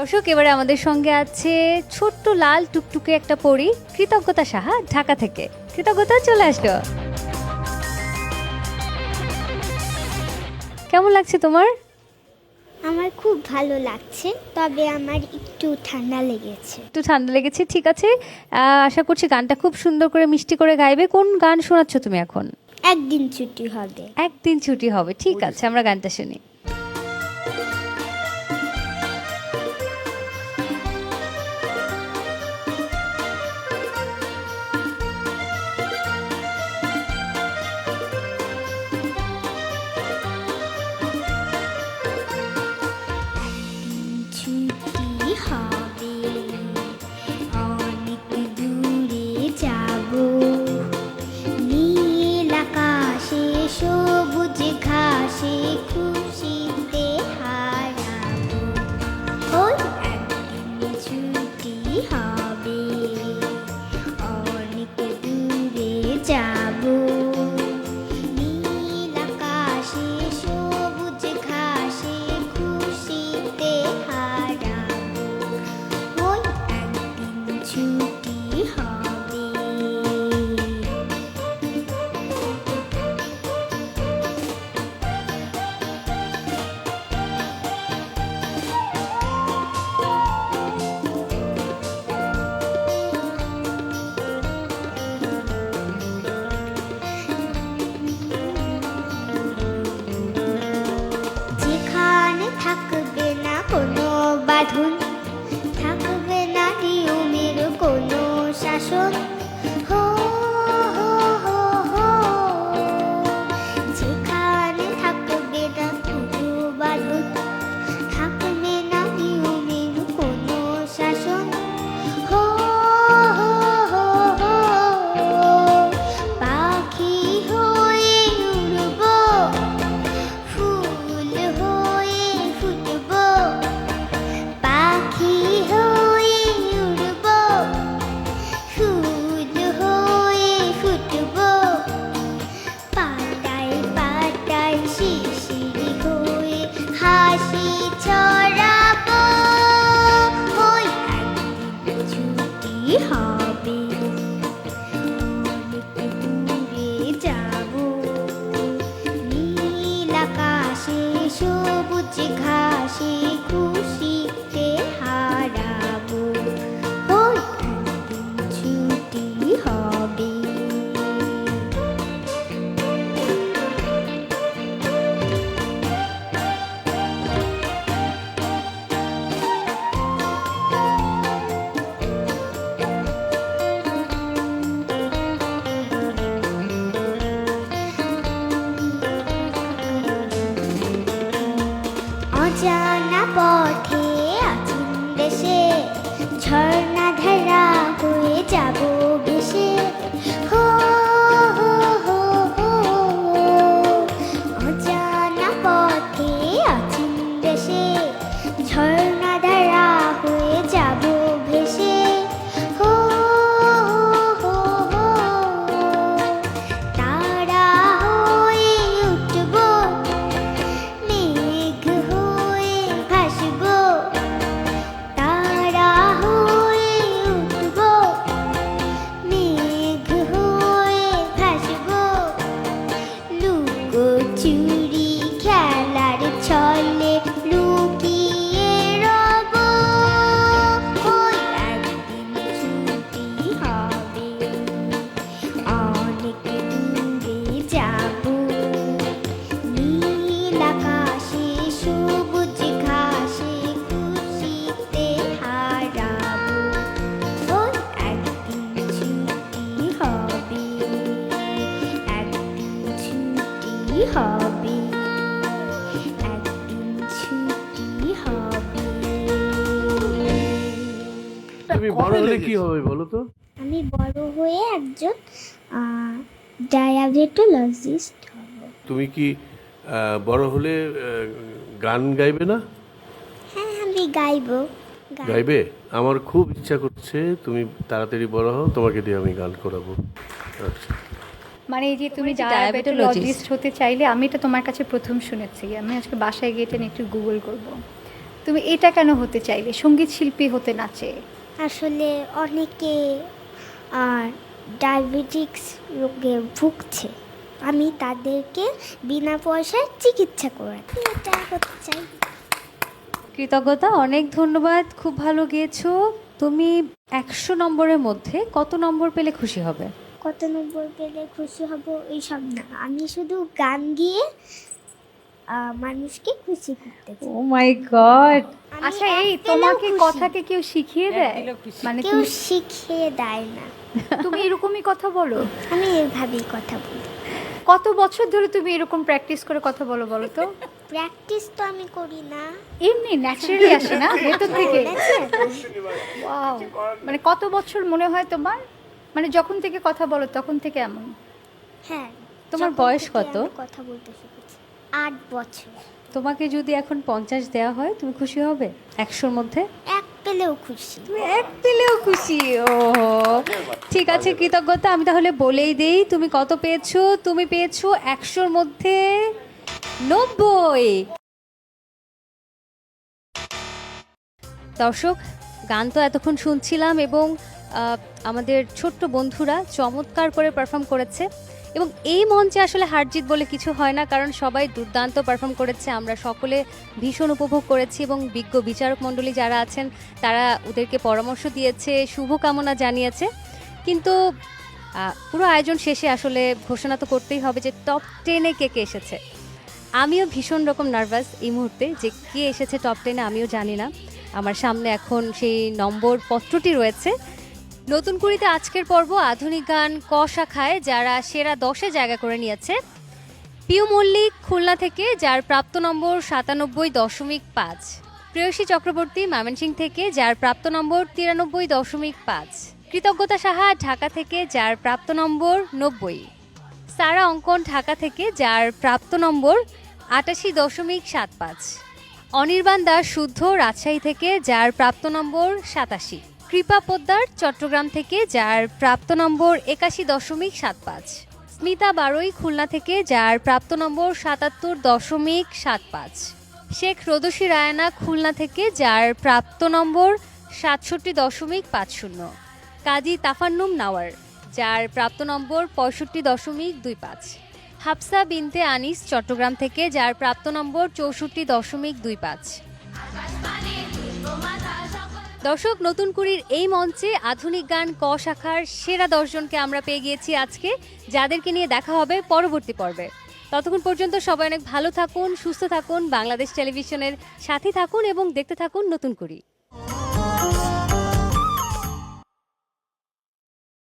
দর্শক এবারে আমাদের সঙ্গে আছে ছোট্ট লাল টুকটুকে একটা পরি কৃতজ্ঞতা সাহা ঢাকা থেকে। কৃতজ্ঞতা চলে আসলো। কেমন লাগছে তোমার? আমার খুব ভালো লাগছে তবে আমার একটু ঠান্ডা লেগেছে। একটু ঠান্ডা লেগেছে ঠিক আছে। আহ, আশা করছি গানটা খুব সুন্দর করে মিষ্টি করে গাইবে। কোন গান শোনাচ্ছ তুমি এখন? একদিন ছুটি হবে। একদিন ছুটি হবে ঠিক আছে আমরা গানটা শুনি। ছুটি ছুটি হবে হবে একদিন ছুটি হবে। তুমি বড় হলে কি হবে বলো তো? আমি বড় হয়ে একজন ডায়াবেটোলজিস্ট হব। তুমি কি বড় হলে গান গাইবে না? হ্যাঁ আমি গাইবো গাইবে? আমার খুব ইচ্ছা করছে তুমি তাড়াতাড়ি বড় হও তোমাকে দিয়ে আমি গান করাবো। আচ্ছা। মানে এই যে তুমি ডায়াবেটোলজিস্ট হতে চাইলে আমি এটা তোমার কাছে প্রথম শুনেছি। আমি আজকে বাসায় গিয়ে এটা নিয়ে একটু গুগল করব। তুমি এটা কেন হতে চাইলে? সংগীত শিল্পী হতে না চেয়ে? আসলে অনেকে ডায়াবেটিক্স রোগে ভুগছে। আমি তাদেরকে বিনা পয়সায় চিকিৎসা করাতে এটা হতে চাই কৃতজ্ঞতা অনেক ধন্যবাদ। খুব ভালো গিয়েছো। তুমি একশো নম্বরের মধ্যে কত নম্বর পেলে খুশি হবে? কত নম্বর পেলে খুশি হব এইসব না। আমি শুধু গান গিয়ে মানুষকে খুশি করতে চাই। ও মাই গড আচ্ছা এই তোমাকে। কথাকে কেউ শিখিয়ে দেয়? মানে কেউ শিখিয়ে দেয় না। তুমি এরকমই কথা বলো? আমি এইভাবেই কথা বলি। কত বছর ধরে তুমি এরকম প্র্যাকটিস করে কথা বলো বলো তো? প্র্যাকটিস তো আমি করি না। এমনি ন্যাচারালি আসে না? ভেতর থেকে? Naturally। মানে কত বছর মনে হয় তোমার? মানে যখন থেকে কথা বলো তখন থেকে এমন? হ্যাঁ তোমার যখন বয়স থেকে কত? আমি কথা বলতে শিখেছি আট বছর। তোমাকে যদি এখন পঞ্চাশ দেওয়া হয় তুমি খুশি হবে? একশোর মধ্যে? এক পেলেও খুশি। তুমি এক পেলেও খুশি ও ঠিক আছে কৃতজ্ঞতা আমি তাহলে বলেই দেই তুমি কত পেয়েছ? তুমি পেয়েছ একশোর মধ্যে নব্বই। দর্শক গান তো এতক্ষণ শুনছিলাম এবং আমাদের ছোট্ট বন্ধুরা চমৎকার করে পারফর্ম করেছে এবং এই মঞ্চে আসলে হারজিত বলে কিছু হয় না, কারণ সবাই দুর্দান্ত পারফর্ম করেছে। আমরা সকলে ভীষণ উপভোগ করেছি এবং বিজ্ঞ বিচারক মণ্ডলী যারা আছেন, তারা ওদেরকে পরামর্শ দিয়েছে, শুভকামনা জানিয়েছে। কিন্তু পুরো আয়োজন শেষে আসলে ঘোষণা তো করতেই হবে যে টপ টেনে কে কে এসেছে। আমিও ভীষণ রকম নার্ভাস এই মুহূর্তে যে কে এসেছে টপ টেনে আমিও জানি না। আমার সামনে এখন সেই নম্বর পত্রটি রয়েছে। নতুন কুড়িতে আজকের পর্ব আধুনিক গান ক শাখায় যারা সেরা দশে জায়গা করে নিয়েছে। পিউ মল্লিক খুলনা থেকে, যার প্রাপ্ত নম্বর সাতানব্বই দশমিক পাঁচ। প্রেয়সী চক্রবর্তী ময়মনসিং থেকে, যার প্রাপ্ত নম্বর তিরানব্বই দশমিক পাঁচ। কৃতজ্ঞতা সাহা ঢাকা থেকে, যার প্রাপ্ত নম্বর নব্বই। সারা অঙ্কন ঢাকা থেকে, যার প্রাপ্ত নম্বর আটাশি দশমিক সাত পাঁচ। অনির্বাণ দাস শুদ্ধ রাজশাহী থেকে, যার প্রাপ্ত নম্বর সাতাশি। কৃপা পোদ্দার, চট্টগ্রাম থেকে, যার প্রাপ্ত নম্বর একাশি দশমিক সাত পাঁচ। স্মিতা বারোই, খুলনা থেকে, যার প্রাপ্ত নম্বর সাতাত্তর দশমিক সাত পাঁচ। শেখ রদসী রায়না, খুলনা থেকে, যার প্রাপ্ত নম্বর সাতষট্টি দশমিক পাঁচ শূন্য। কাজী তাফান্নুম নাওয়ার, যার প্রাপ্ত নম্বর পঁয়ষট্টি দশমিক দুই পাঁচ। হাফসা বিনতে আনিস, চট্টগ্রাম থেকে, যার প্রাপ্ত নম্বর চৌষট্টি দশমিক দুই পাঁচ। দর্শক, নতুন কুড়ির এই মঞ্চে আধুনিক গান ক শাখার সেরা দশজনকে আমরা পেয়ে গিয়েছি আজকে, যাদেরকে নিয়ে দেখা হবে পরবর্তী পর্বে। ততক্ষণ পর্যন্ত সবাই অনেক ভালো থাকুন, সুস্থ থাকুন, বাংলাদেশ টেলিভিশনের সাথে থাকুন এবং দেখতে থাকুন নতুন কুড়ি।